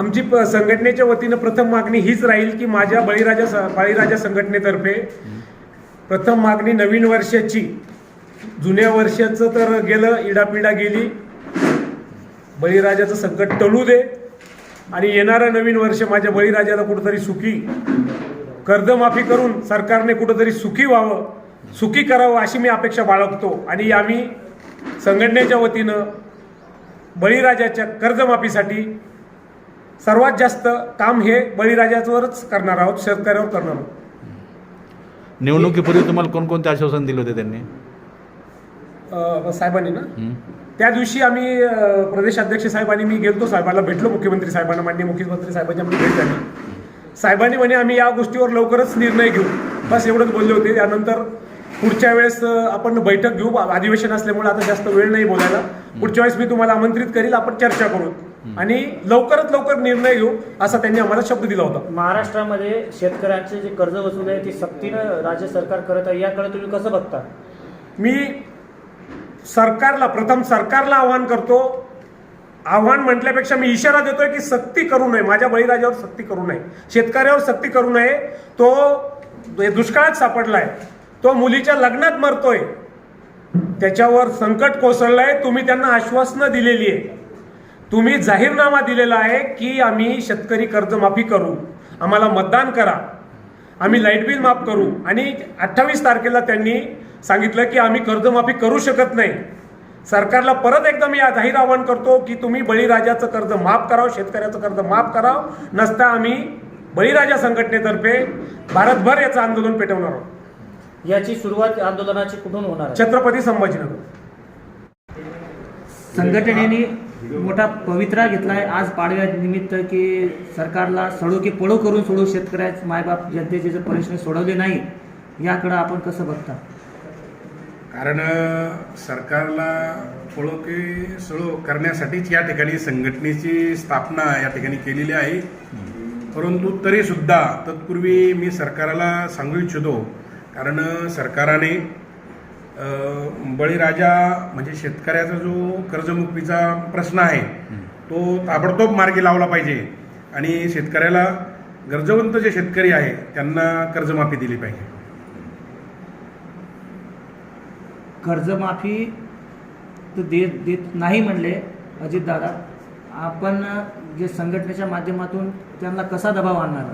आमची प- संघटनेच्या वतीनं प्रथम मागणी हीच राहील की माझ्या बळीराजा स- बळीराजा संघटनेतर्फे प्रथम मागणी नवीन वर्षाची जुन्या वर्षाचं तर गेलं इडापिडा गेली. बळीराजाचं संकट टळू दे. आणि येणारं नवीन वर्ष माझ्या बळीराजाला कुठंतरी सुखी कर्जमाफी करून सरकारने कुठंतरी सुखी व्हावं सुखी करावं अशी मी अपेक्षा बाळगतो. आणि आम्ही संघटनेच्या वतीनं बळीराजाच्या कर्जमाफीसाठी सर्वात जास्त काम हे बळीराजावरच करणार आहोत शेतकऱ्यावर करणार आहोत. निवडणुकीपूर्वी तुम्हाला कोणकोणते आश्वासन दिले होते त्यांनी? साहेबांनी ना? त्या दिवशी आम्ही प्रदेशाध्यक्ष साहेबांनी मी गेलतो साहेबांना भेटलो मुख्यमंत्री साहेबांना माननीय मुख्यमंत्री साहेबांची आमची भेट झाली. साहेबांनी म्हणे आम्ही या गोष्टीवर लवकरच निर्णय घेऊ. बस एवढंच बोलले होते. त्यानंतर पुढच्या वेळेस आपण बैठक घेऊ. अधिवेशन असल्यामुळे आता जास्त वेळ नाही बोलायला. पुढच्या वेळेस मी तुम्हाला आमंत्रित करील. आपण चर्चा करू. आणि लवकरात लवकर निर्णय घेऊ असा त्यांनी आम्हाला शब्द दिला होता. महाराष्ट्रामध्ये शेतकऱ्यांचे जे कर्ज वसूल आहे ती सक्तीनं राज्य सरकार करत आहे याकडे तुम्ही कसं बघता? मी सरकारला प्रथम सरकारला आव्हान करतो. आव्हान म्हटल्यापेक्षा मी इशारा देतोय की सक्ती करू नये. माझ्या बळीराजावर सक्ती करू नये. शेतकऱ्यावर सक्ती करू नये. तो दुष्काळात सापडलाय. तो मुलीच्या लग्नात मरतोय. त्याच्यावर संकट कोसळलंय. तुम्ही त्यांना आश्वासनं दिलेली आहे. तुम्ही जाहीरनामा दिलेला आहे की आम्ही शेतकरी कर्जमाफी करू. आम्हाला मतदान करा. आम्ही लाइट बिल माफ करू. आणि अठ्ठावीस तारखेला त्यांनी सांगितलं की आम्ही कर्जमाफी करू शकत नाही. सरकारला परत एकदा मी जाहीर आवाहन करतो की तुम्ही बळीराजाचं कर्ज माफ करावं शेतकऱ्याचं कर्ज माफ करावं. नसता आम्ही बळीराजा संघटनेतर्फे भारतभर याचं आंदोलन पेटवणार आहोत. याची सुरुवात आंदोलनाची कुठून होणार आहे? छत्रपती संभाजीनगर. संघटनेने मोठा पवित्रा घेतला आहे आज पाडव्या निमित्त की सरकारला सडो की पळो करून सोडू शेतकऱ्याचे मायबाप जनतेचे जे प्रश्न सोडवले नाही याकडं आपण कसं बघता? कारण सरकारला पळो की सळो करण्यासाठीच या ठिकाणी संघटनेची स्थापना या ठिकाणी केलेली आहे. परंतु तरी सुद्धा तत्पूर्वी मी सरकारला सांगू इच्छितो कारण सरकाराने सरकारने बळीराजा म्हणजे शेतकऱ्याचा जो कर्जमुक्तीचा प्रश्न आहे तो ताबडतोब मार्गी लावला पाहिजे. आणि शेतकऱ्याला गरजवंत जे शेतकरी आहे त्यांना कर्जमाफी दिली पाहिजे. कर्जमाफी तर देत देत नाही म्हणले अजितदादा. आपण जे संघटनेच्या माध्यमातून त्यांना कसा दबाव आणणार?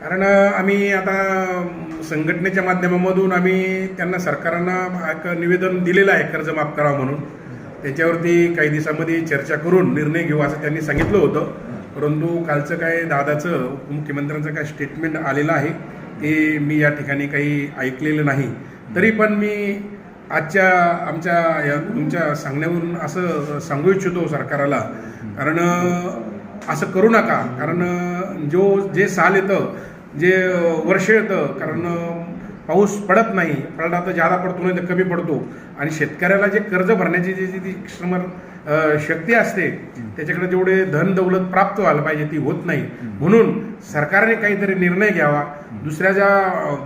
कारण आम्ही आता संघटनेच्या माध्यमामधून आम्ही त्यांना सरकारांना एक निवेदन दिलेलं आहे कर्ज माफ करावं म्हणून. त्याच्यावरती काही दिवसामध्ये चर्चा करून निर्णय घेऊ असं त्यांनी सांगितलं होतं. परंतु कालचं काय दादाचं उपमुख्यमंत्र्यांचं काय स्टेटमेंट आलेलं आहे ते मी या ठिकाणी काही ऐकलेलं नाही. तरी पण मी आजच्या आमच्या या तुमच्या सांगण्यावरून असं सांगू इच्छितो सरकाराला. कारण असं करू नका. कारण जो जे साल येतं जे वर्ष येतं कारण पाऊस पडत नाही. पडला तर जादा पडतो नाही तर कमी पडतो. आणि शेतकऱ्याला जे कर्ज भरण्याची जी जी ती क्षमर शक्ती असते त्याच्याकडे जेवढे धन दौलत प्राप्त व्हायला पाहिजे ती होत नाही. म्हणून सरकारने काहीतरी निर्णय घ्यावा. दुसऱ्या ज्या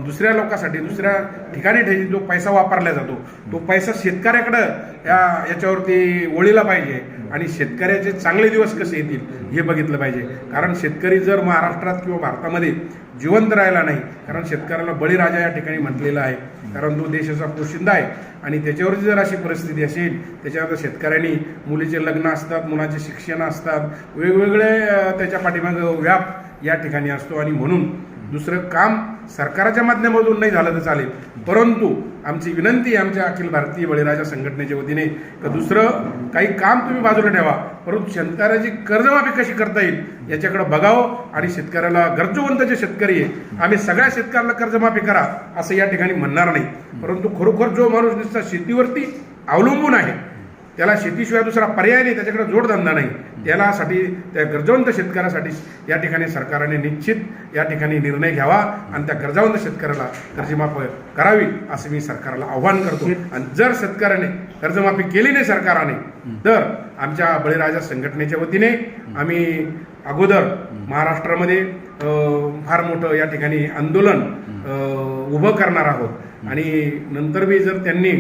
दुसऱ्या लोकांसाठी दुसऱ्या ठिकाणी ठे- जो पैसा वापरला जातो तो पैसा शेतकऱ्याकडं या याच्यावरती वळीला पाहिजे आणि शेतकऱ्याचे चांगले दिवस कसे येतील हे बघितलं पाहिजे. कारण शेतकरी जर महाराष्ट्रात किंवा भारतामध्ये जिवंत राहिला नाही कारण शेतकऱ्याला बळीराजा या ठिकाणी म्हटलेला आहे. कारण तो देशाचा पोशिंदा आहे आणि त्याच्यावरची जर अशी परिस्थिती असेल त्याच्यावर शेतकऱ्यांनी मुलीचे लग्न असतात मुलाचे शिक्षण असतात वेगवेगळे त्याच्या पाठीमागं व्याप या ठिकाणी असतो. आणि म्हणून दुसरं काम सरकारच्या माध्यमातून नाही झालं तर चालेल. परंतु आमची विनंती आमच्या अखिल भारतीय बळीराजा संघटनेच्या वतीने का दुसरं काही काम तुम्ही बाजूला ठेवा. परंतु शेतकऱ्याची कर्जमाफी कशी करता येईल याच्याकडे बघावं आणि शेतकऱ्याला गरजवंत जे शेतकरी आहे आम्ही सगळ्या शेतकऱ्याला कर्जमाफी करा असं या ठिकाणी म्हणणार नाही. परंतु खरोखर जो माणूस नुसता शेतीवरती अवलंबून आहे त्याला शेतीशिवाय दुसरा पर्याय नाही त्याच्याकडे जोडधंदा नाही. त्यालासाठी त्या गरजवंत शेतकऱ्यासाठी या ठिकाणी सरकारने निश्चित या ठिकाणी निर्णय घ्यावा आणि त्या गरजावंत शेतकऱ्याला कर्जमाफी करावी असं मी सरकारला आव्हान करतो. आणि जर शेतकऱ्याने कर्जमाफी केली नाही सरकारने तर आमच्या बळीराजा संघटनेच्या वतीने आम्ही अगोदर महाराष्ट्रामध्ये फार मोठं या ठिकाणी आंदोलन उभं करणार आहोत. आणि नंतर बी जर त्यांनी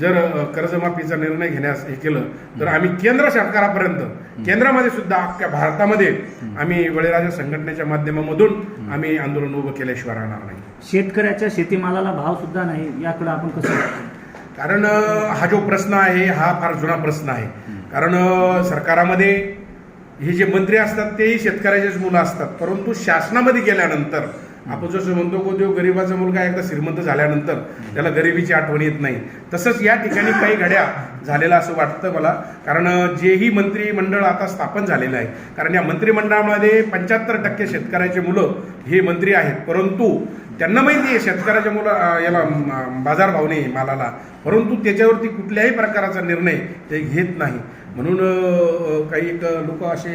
जर कर्जमाफीचा निर्णय घेण्यास हे केलं तर आम्ही केंद्र सरकारापर्यंत केंद्रामध्ये सुद्धा अख्ख्या भारतामध्ये आम्ही बळीराजा संघटनेच्या माध्यमामधून आम्ही आंदोलन उभं केल्याशिवाय राहणार नाही. शेतकऱ्याच्या शेतीमालाला भाव सुद्धा नाही याकडे आपण कसं? कारण हा जो प्रश्न आहे हा फार जुना प्रश्न आहे. कारण सरकारामध्ये हे जे मंत्री असतात तेही शेतकऱ्याचेच मुलं असतात. परंतु शासनामध्ये गेल्यानंतर आपण जसं म्हणतो को तो गरीबाचा मुलगा एकदा श्रीमंत झाल्यानंतर त्याला गरिबीची आठवण येत नाही. तसंच या ठिकाणी काही घड्या झालेला असं वाटतं मला. कारण जेही मंत्रिमंडळ आता स्थापन झालेलं आहे. कारण या मंत्रिमंडळामध्ये पंच्याहत्तर टक्के शेतकऱ्याचे मुलं हे मंत्री आहेत. परंतु त्यांना माहिती आहे शेतकऱ्याच्या मुलं याला बाजारभाव नाही मालाला. परंतु त्याच्यावरती कुठल्याही प्रकारचा निर्णय ते घेत नाही. म्हणून काही काही लोक असे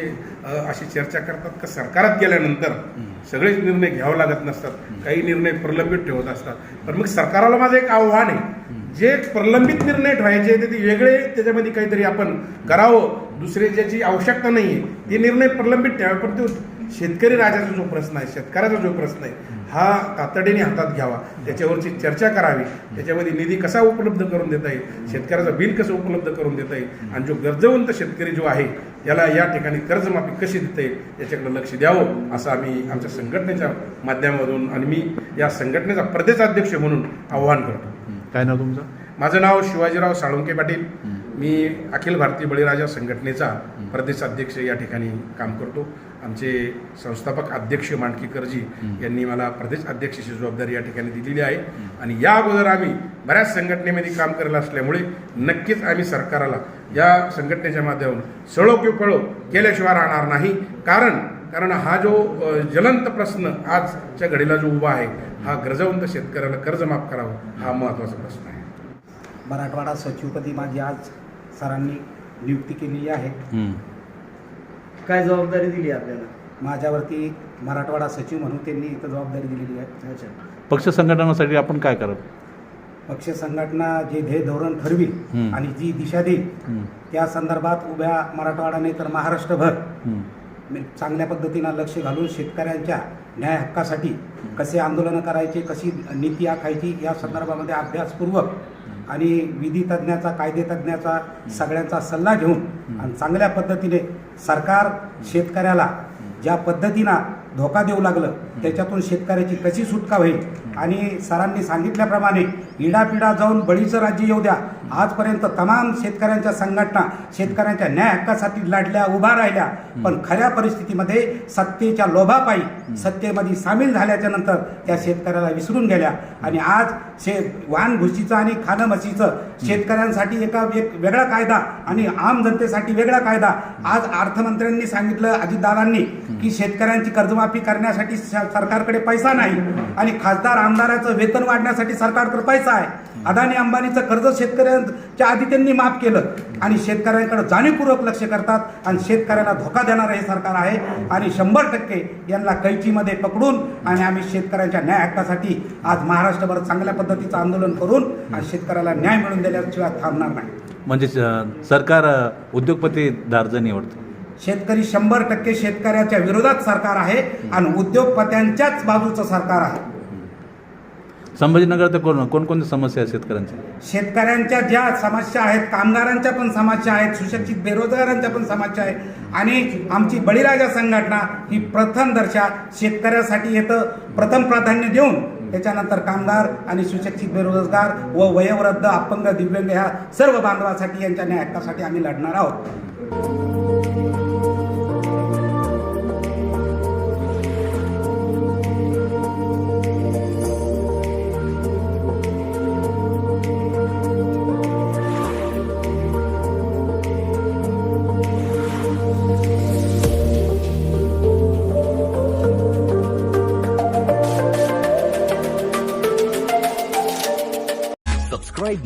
अशी चर्चा करतात का सरकारात गेल्यानंतर सगळेच निर्णय घ्यावे लागत नसतात. काही निर्णय प्रलंबित ठेवत असतात. पण मग सरकाराला माझं एक आव्हान आहे. जे प्रलंबित निर्णय ठेवायचे ते ते वेगळे त्याच्यामध्ये काहीतरी आपण करावं. दुसरे ज्याची आवश्यकता नाही आहे ते निर्णय प्रलंबित ठेवावे पण तो शेतकरी राजाचा जो प्रश्न आहे शेतकऱ्याचा जो प्रश्न आहे हा तातडीने हातात घ्यावा. त्याच्यावरची चर्चा करावी. त्याच्यामध्ये निधी कसा उपलब्ध करून देता येईल? शेतकऱ्याचं बिल कसं उपलब्ध करून देता येईल? आणि जो गरजवंत शेतकरी जो आहे याला या ठिकाणी कर्जमाफी कशी देता येईल? याच्याकडे लक्ष द्यावं असं आम्ही आमच्या संघटनेच्या माध्यमातून आणि मी या संघटनेचा प्रदेशाध्यक्ष म्हणून आव्हान करतो. काय नाव तुमचं? माझं नाव शिवाजीराव साळुंके पाटील. मी अखिल भारतीय बळीराजा संघटनेचा प्रदेशाध्यक्ष या ठिकाणी काम करतो. आमचे संस्थापक अध्यक्ष मांडकीकरजी यांनी मला प्रदेश अध्यक्षाची जबाबदारी या ठिकाणी दिलेली आहे. आणि या अगोदर आम्ही बऱ्याच संघटनेमध्ये काम करेल असल्यामुळे नक्कीच आम्ही सरकाराला या संघटनेच्या माध्यमातून सळो की पळो केल्याशिवाय राहणार नाही. कारण कारण हा जो ज्वलंत प्रश्न आजच्या घडीला जो उभा आहे हा गरजवंत शेतकऱ्याला कर्ज माफ करावं हा महत्त्वाचा प्रश्न आहे. मराठवाडा सचिवपदी माझी आज सरांनी नियुक्ती केलेली आहे. काय जबाबदारी दिली आपल्याला माझ्यावरती मराठवाडा सचिव म्हणून त्यांनी इथं जबाबदारी दिलेली आहे अच्छा पक्ष संघटनासाठी आपण काय करावं पक्ष संघटना जे ध्येय धोरण ठरवी. आणि जी दिशा देईल. त्या संदर्भात उभ्या मराठवाडा नाही तर महाराष्ट्रभर. मी चांगल्या पद्धतीनं लक्ष घालून शेतकऱ्यांच्या न्याय हक्कासाठी कसे आंदोलनं करायचे कशी नीती आखायची या संदर्भामध्ये अभ्यासपूर्वक आणि विधी तज्ज्ञाचा कायदेतज्ज्ञाचा सगळ्यांचा सल्ला घेऊन आणि चांगल्या पद्धतीने सरकार शेतकऱ्याला ज्या पद्धतीनं धोका देऊ लागलं त्याच्यातून शेतकऱ्याची कशी सुटका होईल आणि सरांनी सांगितल्याप्रमाणे इडापिडा जाऊन बळीचं राज्य येऊ द्या. आजपर्यंत तमाम शेतकऱ्यांच्या संघटना शेतकऱ्यांच्या न्याय हक्कासाठी लढल्या उभा राहिल्या. पण खऱ्या परिस्थितीमध्ये सत्तेच्या लोभापायी सत्तेमध्ये सामील झाल्याच्यानंतर त्या शेतकऱ्याला विसरून गेल्या. आणि आज शे वाहन घुशीचं आणि खाणं म्हशीचं शेतकऱ्यांसाठी एका एक वेगळा कायदा आणि आम जनतेसाठी वेगळा कायदा. आज अर्थमंत्र्यांनी सांगितलं अजितदादांनी की शेतकऱ्यांची कर्जमाफी करण्यासाठी सरकारकडे पैसा नाही आणि खासदार आमदाराचं वेतन वाढण्यासाठी सरकारकडे पैसा आहे. अदानी अंबानीचं कर्ज शेतकऱ्यांच्या आधी त्यांनी माफ केलं. आणि शेतकऱ्यांकडे जाणीवपूर्वक लक्ष करतात आणि शेतकऱ्याला धोका देणारं हे सरकार आहे. आणि शंभर टक्के यांना कैचीमध्ये पकडून आणि आम्ही शेतकऱ्यांच्या न्याय हक्कासाठी आज महाराष्ट्रभर चांगल्या पद्धतीचं आंदोलन करून आणि शेतकऱ्याला न्याय मिळवून दिल्याशिवाय थांबणार नाही. म्हणजे सरकार उद्योगपती दार्ज निवडतं. शेतकरी शंभर टक्के शेतकऱ्याच्या विरोधात सरकार आहे आणि उद्योगपत्यांच्याच बाजूचं सरकार आहे. संभाजीनगर तर कोण कोणकोणत्या समस्या आहेत शेतकऱ्यांच्या? शेतकऱ्यांच्या ज्या समस्या आहेत कामगारांच्या पण समस्या आहेत सुशिक्षित बेरोजगारांच्या पण समस्या आहेत आणि आमची बळीराजा संघटना ही प्रथम दर्शा शेतकऱ्यासाठी येतं. प्रथम प्राधान्य देऊन त्याच्यानंतर कामगार आणि सुशिक्षित बेरोजगार व वयोवृद्ध अपंग दिव्यांग ह्या सर्व बांधवासाठी यांच्या न्याय हक्कासाठी आम्ही लढणार आहोत.